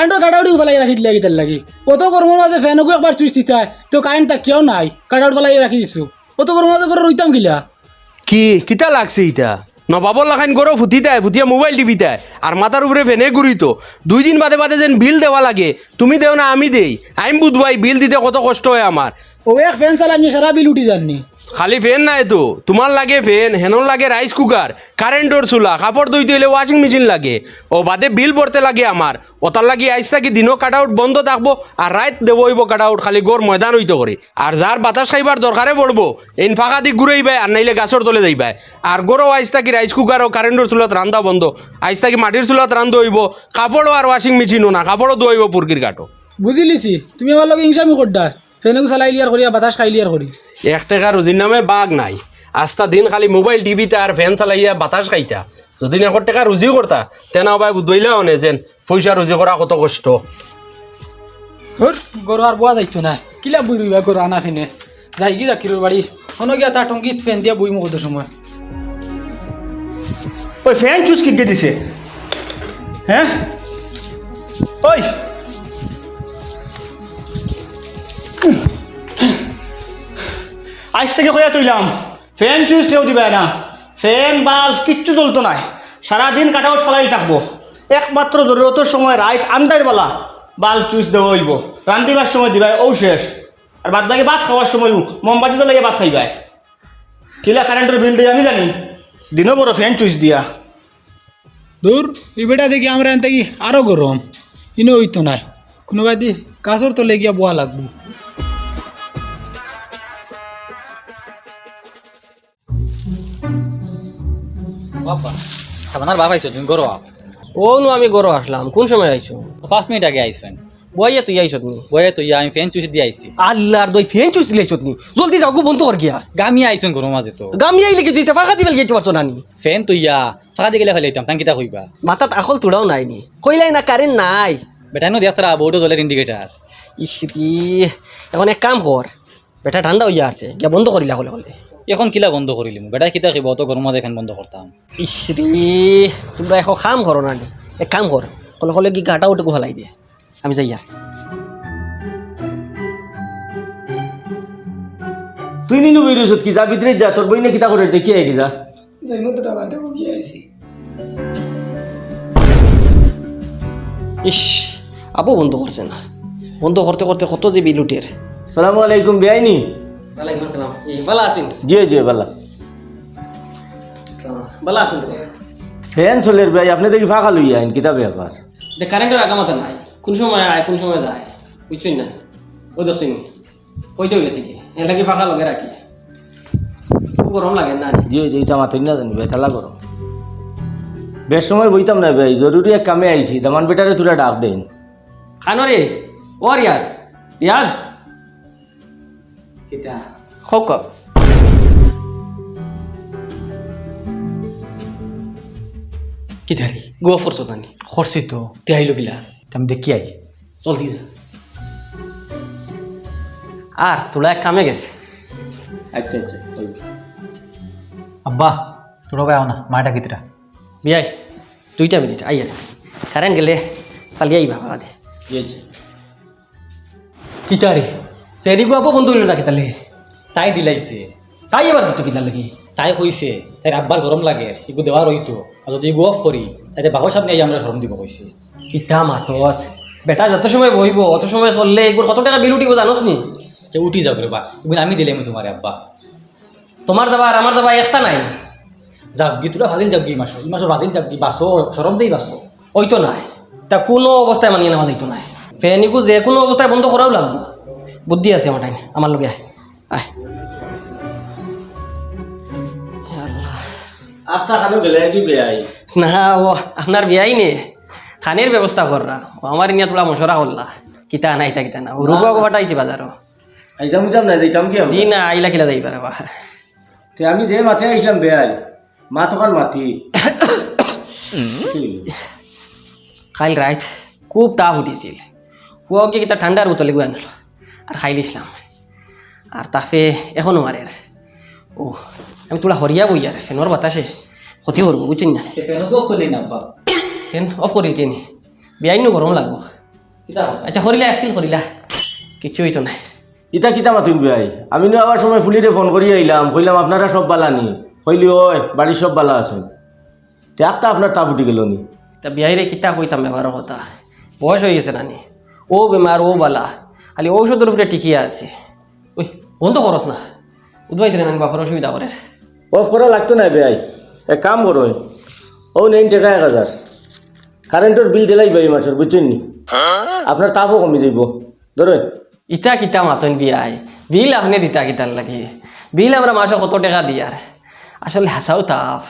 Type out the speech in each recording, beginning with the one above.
কারেন্টর কাটাউটি ফেলাই রাখি দিলে গিতার লাগি। অত গরমের মাঝে ফ্যানকো একবার চুইস দিতে হয়। তো কারেন্ট তা কেউ নাই। কাটাউট ফেলাই রাখি দিছো। অত গরমের মাঝে করে রইতাম গিলা। কি? কিতা লাগছে ইটা নবাবর লাখান গরো ফুটিতায় ফুটিয়া মোবাইল টিভিতায় আর মাথার উপরে ফেনে ঘুরিত দুই দিন বাদে বাদে যেন বিল দেওয়া লাগে। তুমি দেও না আমি দেই। আমি বুধবাই বিল দিতে কত কষ্ট হয় আমার ও এক ফ্যান চালানি সারা বিল উঠি যাননি। খালি ফেন নাই তো তোমার লাগে ফেন হেনর লাগে রাইস কুকার কারেন্টর চুলা, কাপড় ধুইতে হলে ওয়াশিং মেশিন লাগে। ও বাদে বিল ভরতে লাগে আমার। ওটার লাগি আইস থাকি দিনও কাট আউট বন্ধ থাকব আর রাত দেবো হইব কাট আউট খালি গোর ময়দান হইতে করে। আর যার বাতাস খাইবার দরকারে পড়ব এই ফাঁকা দিক ঘুরাইবাই আর নাইলে গাছর তলে যাইবাই আর গরো আইস থাকি রাইস কুকার ও কারেন্টর চুলাত রান্ধা বন্ধ। আইস থাকি মাটির চুলাত রান্ধ হইব, কাপড়ও আর ওয়াশিং মেশিনও না, কাপড়ও ধুইব ফুরকির কাটো বুঝি লিছি তুমি আমার লগে ইংসামি করডা। ফ্যানকো চালাই লিয়ার করি, আর বাতাস খাই লিয়ার করি। এক টাকা রুজির নামে বাঘ নাই। আস্তা দিন খালি মোবাইল টিভিতে আর ফ্যান চালাইয়া বাতাস খাইতা। যদি এক টাকা রুজি করতা তেনা বাই বুধইলে অনে যেন পয়সা রুজি করা কত কষ্ট। হর গরু আর বোয়া যাইতো না কিলা বই রইবা গরু আনা ফেনে? যাই কি জাকিরোর বাড়ি শোনো গিয়া তার টঙ্গিত ফ্যান দিয়া বই মুখ সময়। ওই ফ্যান চুজ কি দিছে? হ্যাঁ ওই আজ থেকে কইয়া তুইলাম। ফ্যান চুজ কেউ দিবে না। ফ্যান, বাল্ব, কিচ্ছু চলতো নাই সারাদিন কাটাউট ফলাই থাকব। একমাত্র জরুরতের সময় রাইত আন্দার বেলা বাল্ব চুজ দেওয়া হইব। রান্ধিবার সময় দিবাই ও শেষ। আর বাদ বাকি ভাত খাওয়ার সময় মোমবাতি জ্বলাইয়া ভাত খাইবাই। কিলা কারেন্টের বিল দিয়ে আমি জানি। দিনও বড় ফ্যান চুজ দিয়া। দূর, এই বেটা দেখি আমরা এন থাকি আরও গরম। ইনো হইতো নাই। কোনোবাই দি কাজর তলে গিয়া বোয়া লাগবো। আপনার বাবা আইছো তুমি গরো ও নু আমি গরো আসলাম কোন সময় আইছো? পাঁচ মিনিট আগে আইসেন। বইয়া তুই আইছত নি? বয়ে তো ইয়া আমি ফ্যান চুষি দিয়ে আইছি। আল্লাহর দই ফেন চুস দিলে আইছত নি। জলদি যাও গো বন্ধ কর গিয়া। গামি আইসেন গরো মাঝে তো। গামি আইলে কি তুই চাফা দিবেল গেতে পারছ নানি? ফ্যান তো ইয়া ফাঁকা দিয়ে গেলে খাইলাম তান কিতা কইবা মাথাত আকল তুড়াও নাই নি। কইলাই না কারেন্ট নাই। বেটানো দেখতারা বউটো জলের ইন্ডিকেটার। ইসরি এখন এক কাম কর। বেটা ঠান্ডা হইয়া আছে গিয়া বন্ধ করিলা হলে হলে। এখন কিলা বন্ধ করিলিম বেটা কিতা খাইব অত গরম মাঝে এখান বন্ধ করতাম ইসরি তোমরা এখন কাম করো নানি এক কাম কর হলে হলে কি গাটা উঠে হলাই দিয়ে। আমি যাই তুই নিনু বেরিয়েছ কি যা ভিতরে যা তোর বই না কিতা করে দেখি আই যা ইস আপু বন্ধ করছে না। বন্ধ করতে করতে কত যে বিল উঠের সালাম আলাইকুম বেআইনি। ওয়ালাইকুম আসসালাম। এই ভালো আছেন? জি জি বালা ভালো আছেন ফ্যান চলের বেআই আপনি দেখি ফাঁকা লইয়া আইন কিতা ব্যাপার। যে কারেন্টের আগামাতে নাই। কোন সময় আয় কোন সময় যায় বুঝছেন না? ওই দশিন কইতেও গেছি কি? এর লাগে ফাঁকা লগে রাখি। খুব গরম লাগে না? জি না জানি বেই ঠালা করো বেশ সময় বইতাম না বেআই জরুরি এক কামে আইছি দামান বেটারে তুলা ডাক দেন। খানো রে ও রিয়াজ। রিয়াজ? কিতা হোক কক কি গোয়া ফরছো নানি করছি তো তে আইলো কিলা আমি দেখি আই জলদি যা। আর তোলা এক কামে গেছে। আচ্ছা আচ্ছা। আব্বা তোরা ভাই না মাটা কিতরা বিয়াই দুইটা মিনিট আইয়ার কারেন্ট গেলে পালিয়ে আইবা বাদে জি জি কিতা রে তেরি গো বন্ধু হইল না কিতা লাগে তাই দিলাইছে। তাই এবার দিত কিতা লাগি? তাই কইছে তাই আব্বার গরম লাগে এগু দেওয়া রইতো আর যদি এগু অফ করি তাই বাবার সামনে আমরা শরম দিব কইছে কিতা মাতস বেটা যত সময় বহিব, অত সময় চললে এগুলো কত টাকা বিল উঠিব জানোস নি? যে উঠি যাবে বা এগুলো আমি দিলাম তোমার আব্বা। তোমার যাবা আর আমার যাবা একটা নাই? যাবগি তোরা ভাদিল যাবগি মাসো এই মাসো ভাদিল যাবগি বাসো সরম দেই বাসো ওই তো নাই। তা কোনো অবস্থায় মানিয়ে নেওয়া যাইতো নাই। ফেনিকু যে কোনো অবস্থায় বন্ধ করাও লাগবো। বুদ্ধি আছে আমার টাইম আমার লগে আয় কি বেআই না ও আপনার বিয়াই নে খানের ব্যবস্থা কররা ও আমার ইনিয়া তোলা মশরা করলা কিতা নাই তা কিতা না। রুবা ঘটাইছি বাজারও। আইতাম ইতাম না দিতাম কি আমি জি না আইলা কিলা যাই পারে বা তে আমি যে মাঠে আইছিলাম বেআই মা তখন কি হইল? কাল রাত খুব তাপ উঠিছিল। হুয়াকে কিতা ঠান্ডার বোতলে গুয়া নিল? আর খাই লিছিলাম। আর তাপে এখনও মারে ও আমি তোলা হরিয়া বই আর ফেনোর বাতাসে। ক্ষতি করব বুঝছেন না ফেন অফ করি তিনি বিয়াইনো গরম লাগবো। আচ্ছা করিলা একদিন করিলা কিছু হইতো না ইতা কিতা মাতুন ভাই আমি নো আবার সময় ফুলিরে ফোন করি আইলাম কইলাম আপনারা সব বালা নি? কইলি ওই বাড়ির সব বালা আছেন তে একটা আপনার তা ফুটি গেল নি। তা বিয়াইরে কিতা কইতাম ব্যবহারের কথা। বয়স হয়ে গেছে নানি। ও বেমার ও বালা। খালি ঔষধের উপরে টিকিয়ে আছে। ওই বন্ধ করস না। উদ্বাই দিলে নানি বাপর অসুবিধা করে। অফ করা লাগতো না ভাই এক কাম করো ও নেই টাকা এক হাজার। কারেন্টের বিল দিলাই ভাই মাসের বুঝছেন নি? আপনার তাপও কমে যাইব। ধরেন ইটা কিতা মাতন বিয়াই বিল আপনি দিতা কিতার লাগি। বিল আমরা মাসে কত টাকা দিয়ার আসলে হাসাও তাপ।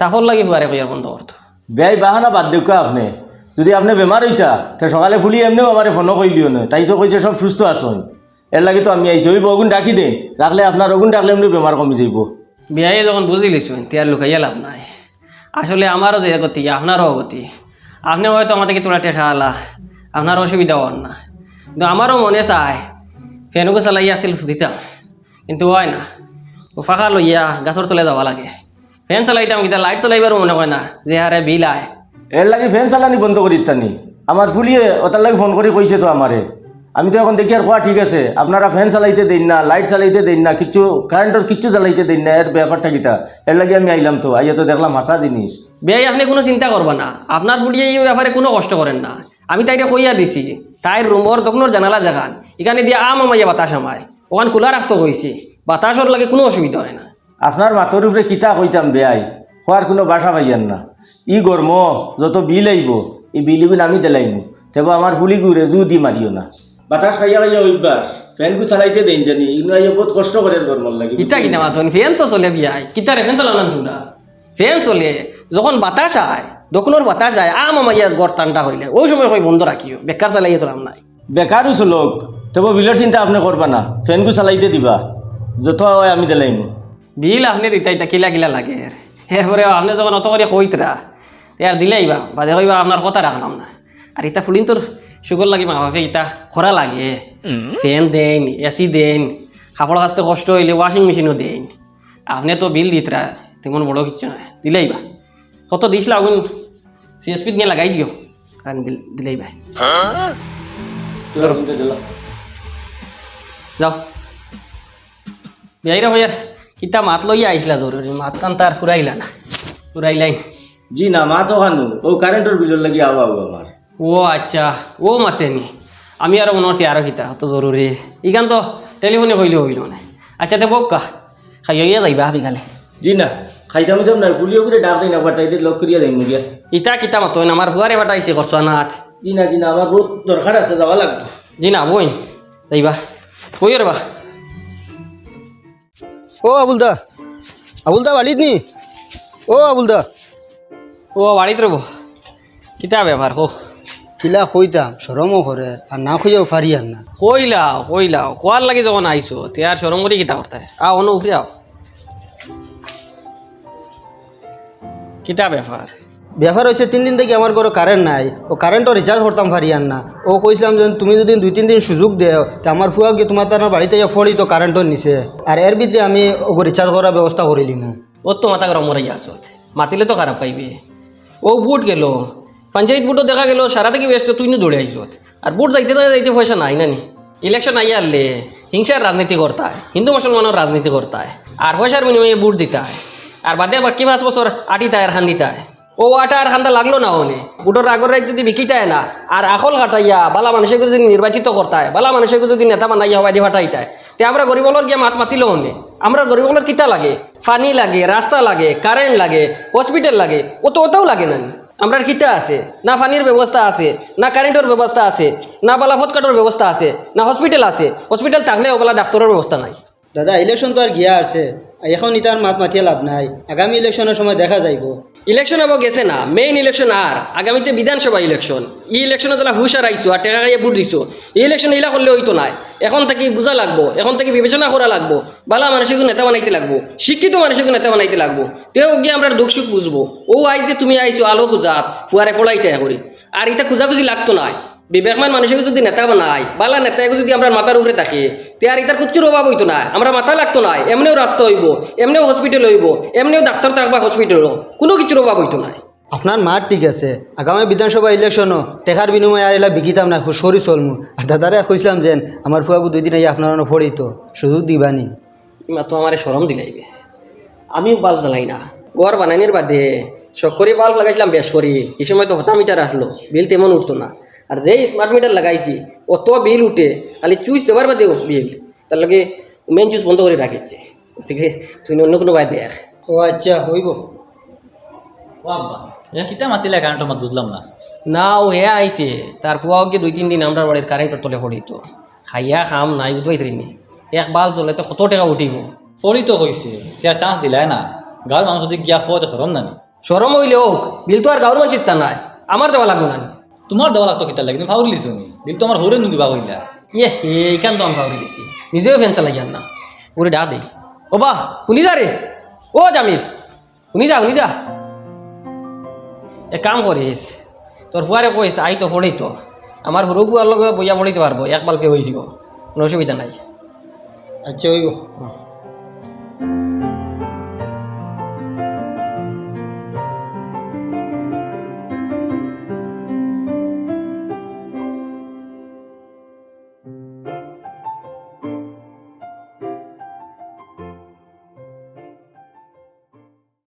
তাপর লাগি বুয়ারে কইয়ার বন্ধ করতো ব্যয় বাহানা বাদ দেখ আপনি। যদি আপনি বেমার হইতা, তে সকালে ফুলি এমনিও আমার ফোনও কইলিও না? তাই তো কইছে সব সুস্থ আসুন এর লাগে তো আমি আইছি ওই অগুন ডাকি দেন রাখলে আপনার অগুন ডাকলে এমনি বেমার কমে যাইব বিয়াই যখন বুঝি লিছুন তিয়ার লুকাইয়া লাভ নাই। আসলে আমারও যে গতি আপনারও গতি আপনি হয়তো আমাদেরকে তোরা টেকা আলা। আপনার অসুবিধা হন না কিন্তু আমারও মনে চায় ফেনুকে চালাইয়া তেল দিতাম কিন্তু হয় না। ফাঁকা লইয়া গাছর তলে যাওয়া লাগে। ফ্যান চালাইতাম কিন্তু লাইট চালাইবারও মনে হয় না, যে হারে বিল আয় এর লাগে ফ্যান চালানি বন্ধ করি ইত্যানি আমার ফুলিয়ে ওটার লাগে ফোন করে কইছে তো আমারে। আমি তো এখন দেখি আর কোয়া ঠিক আছে। আপনারা ফ্যান চালাইতে দেন না লাইট চালাইতে দেন না কিচ্ছু কারেন্টের কিচ্ছু চালাইতে দেন না এর ব্যাপারটা কিতা? এর লাগে আমি আইলাম তো আইয়া তো দেখলাম হাসা জিনিস। বেয়াই আপনি কোনো চিন্তা করবা না। আপনার ফুটিয়ে এই ব্যাপারে কোনো কষ্ট করেন না। আমি তাইটা কইয়া দিছি তাইর রুমর দোকানোর জানালা জাগান এখানে দিয়ে আম আমাইয়া বাতাস আমায়। ওখান খোলা রাখতে কইছি। বাতাসর লাগে কোনো অসুবিধা হয় না। আপনার মাথার উপরে কিতা কইতাম বেয়াই খোয়ার কোনো বাসা পাইয়ান না। ই গরম যত বিল আইব এই বিলগুলো আমি দেলাইম তেব আমার ফুলি ঘুরে জু দি মারিও না। বাতাস খাইয়া খাইয়া অভ্যাস। ফ্যানগু চালাইতে দেন জানি। ইগুলো আইয়া বহুত কষ্ট করে গরমর লাগে। ইটা কিনা মাতন ফ্যান তো চলে বিয়াই কিতা রে ফ্যান চালাও না? তোমরা ফ্যান চলে। যখন বাতাস আয় দোকানোর বাতাস আয় আম আমাইয়া গড় টানটা হইলে ওই সময় কই বন্ধ রাখিও বেকার চালাইয়ে তোলাম নাই। বেকারও চলক। তবে বিলের চিন্তা আপনি করবা না। ফ্যানগু চালাইতে দিবা। যত হয় আমি দেলাইম বিল আপনি ইতা কিলা কিলা লাগে। এরপরে আপনি যখন অত করে কইতরা আর দিলেইবা বাদে কইবা আপনার কথা রাখলাম না আর ইটা ফুলিন তোর সুগর লাগে মা বাপে ইটা খরা লাগে ফ্যান দেন এসি দেন কাপড় কাচতে কষ্ট হইলে ওয়াশিং মেশিনও দেন আপনি তো বিল দিতরা তেমন বড় কিছু নয় দিলেইবা কত দিছিল আগুন সিএসপি নিয়ে লাগাই দিও কারণ বিল দিলেইবা যাও। বিয়াইরা হইয়ার কিতা মাত লইয়া আইসলা জরুরি মাত কান তার ফুরাইলা না। ফুরাইলাই জি না মা তো খানু। ও কারেন্টের বিলের লাগি আও আও আমার। ও আচ্ছা ও মাতেনি আমি আর মনে হচ্ছি আরও কিতা অত জরুরি ইখান তো টেলিফোনে কইলে হইল না আচ্ছা তে বকা খাইয়া যাইবা বিকালে জি না খাইতাম যাম না ফুলিও করে ডাক দেয় না বাটাইতে লক করিয়া দেয়। মুগিয়া ইটা কিতা মাতো আমার ফুয়ারে বাটাইছে করছ নাথ জি না জি না আমার বহুত দরকার আছে যাওয়া লাগবে। জি না বইন যাইবা। বই রে বা ও আবুলদা আবুলদা বাড়িত নি? ও আবুলদা ও বাড়িত রব কিতা ব্যাপার হো কিলা কইতাম সরমও করে আর না খুঁজেও পারি আর না। কইলা কইলা খোয়ার লাগি যখন আইছো তে আর সরম করে কিতা করতে আও অনু উফরে আও কিতা ব্যাপার ব্যাপার হয়েছে তিন দিন থেকে আমার ঘরে কারেন্ট নাই। ও কারেন্টও রিচার্জ করতাম আর না। ও কইছিলাম যে তুমি যদি দুই তিন দিন সুযোগ দেও তা আমার ফুয়া গিয়ে তোমার তার বাড়িতে যা ফড়ি তো কারেন্টও নিছে আর এর ভিতরে আমি ওকে রিচার্জ করার ব্যবস্থা করিলিম ও তো মাথা গরম মরে যাচ্ছ মাতিলে তো খারাপ পাইবে। ও বুট গেল। পঞ্চায়েত বুটও দেখা গেল সারা থেকে ব্যস্ত তুই দৌড়ে আইস আর বুট যাইতে তো যাইতে পয়সা নাই নানি। ইলেকশন আই আনলে হিংসার রাজনীতি করতে হিন্দু মুসলমানের রাজনীতি করতে আর পয়সার বিনিময়ে বুট দিতে আর বাদে বাকি পাঁচ বছর আটি আর খান দিতে ও আটা আর খান্দা লাগল না ওনে। বুটোর আগর রাত যদি বিকিতায় না, আর আখল কাটাইয়া বালা মানুষকে যদি নির্বাচিত করতায় বালা মানুষকে যদি নেতা বানাইয়া হওয়া দিয়ে ফাটাইতায় তে আমরা গরিবলর গিয়ে মাত মাতিল হনে আমরা গরিবলর কিতা লাগে? পানি লাগে রাস্তা লাগে কারেন্ট লাগে, হসপিটাল লাগে ও তো ওটাও লাগে না আমরা কিতা আছে? না পানির ব্যবস্থা আছে, না কারেন্টের ব্যবস্থা আছে, না বালা ফটকাটোর ব্যবস্থা আছে, না হসপিটাল আছে, হসপিটাল থাকলেও বলা ডাক্তারের ব্যবস্থা নাই। দাদা ইলেকশন তো আর গিয়া আছে এখন ইতার মাত মাতিয়ে লাভ নাই। আগামী ইলেকশনের সময় দেখা যাইব। ইলেকশন হব গেছে না মেইন ইলেকশন আর আগামীতে বিধানসভা ইলেকশন ই ইলেকশনে যারা হুশার আইসো আর টেকা খাইয়ে ভোট দিছো ই ইলেকশন ইলা করলে হইতো নাই। এখন থেকে বুঝা লাগবো, এখন থেকে বিবেচনা করা লাগবো, বালা মানুষকে নেতা বানাইতে লাগবো, শিক্ষিত মানুষকে নেতা বানাইতে লাগবো। তেও গিয়ে আমরা দুঃখ সুখ বুঝব ও আইস যে তুমি আইসো আলো খুঁজাত ফুয়ারে ফোলাইতে করি আর এটা খুঁজাখুঁজি লাগতো নাই। বিবেকমান মানুষকে যদি নেতা বানাই বালা নেতাকে যদি আমরা মাথার উপরে থাকে তে আর এটার কুচ্ছুর অভাব হইতো না আমরা মাথা লাগতো না এমনিও রাস্তা হইব এমনিও হসপিটাল হইব এমনিও ডাক্তার থাকবা হসপিটাল কোনো কিছুর অভাব হইতো না। আপনার মাঠ ঠিক আছে আগামী বিধানসভা ইলেকশনও টেকার বিনিময়ে আর এলা বিকিতাম না সরি চলমু। আর দাদারে কইছিলাম যেন আমার ফুয়াকু দুই দিন আই আপনার ফড়িত সুযোগ দিবানি। তো আমার সরম দিলাইবে। আমিও বাল্ব জ্বালাই না। গড় বানানির বাদে চক্করি বাল্ব লাগাইছিলাম বেশ করি এই সময় তো হতা মিটার আসলো বিল তেমন উঠতো না। আর যেই স্মার্ট মিটার লাগাইছি অত বিল উঠে খালি চুইস দেবার বাদেও বিল তার লগে মেন চুইস বন্ধ করে রাখিছে গতিকে তুই অন্য কোনো বাই দেখ। ও আচ্ছা হইব। ও আব্বা কিতা মাতিলে কারণটা মাত বুঝলাম না? না ও হে আইছে। তার পুয়াও গিয়ে দুই তিন দিন আমরা বাড়ির কারেন্টের তলে পড়িত খাইয়া খাম নাই বুঝবাই তরিনি এক বাল জ্বলে তো কত টাকা উঠিব। পড়ি তো কইছে তার চান্স দিলাই না। গাঁৱৰ মানুহ যদি গিয়া খোৱা সরম নানি সরম হইলে হোক বিল তো আর গাঁর মানুষ চিন্তা নাই। আমার দেওয়া লাগবে না? তোমাৰ দেওয়া লাগতো কিতাৰ লাগে তুমি ফাউরি লিছো নি? বিল তো আমার হরে নিদিবা কইলা। ইয়ে এইখান তো আমি খাওয়ারি দিছি। নিজেও ফ্যান চালাই যান না? ওরে ডা দেই ও বাহ শুনি যা রে। ও জামিল শুনি যা শুনি যা। এক কাম করিস তোর ফুয়ারে কইস আই তো পড়েই তো। আমার সৰু ফুয়ার লগে বইয়া পড়িতে পারব এক বালকে হয়ে যাব। কোনো অসুবিধা নাই। আচ্ছা হইব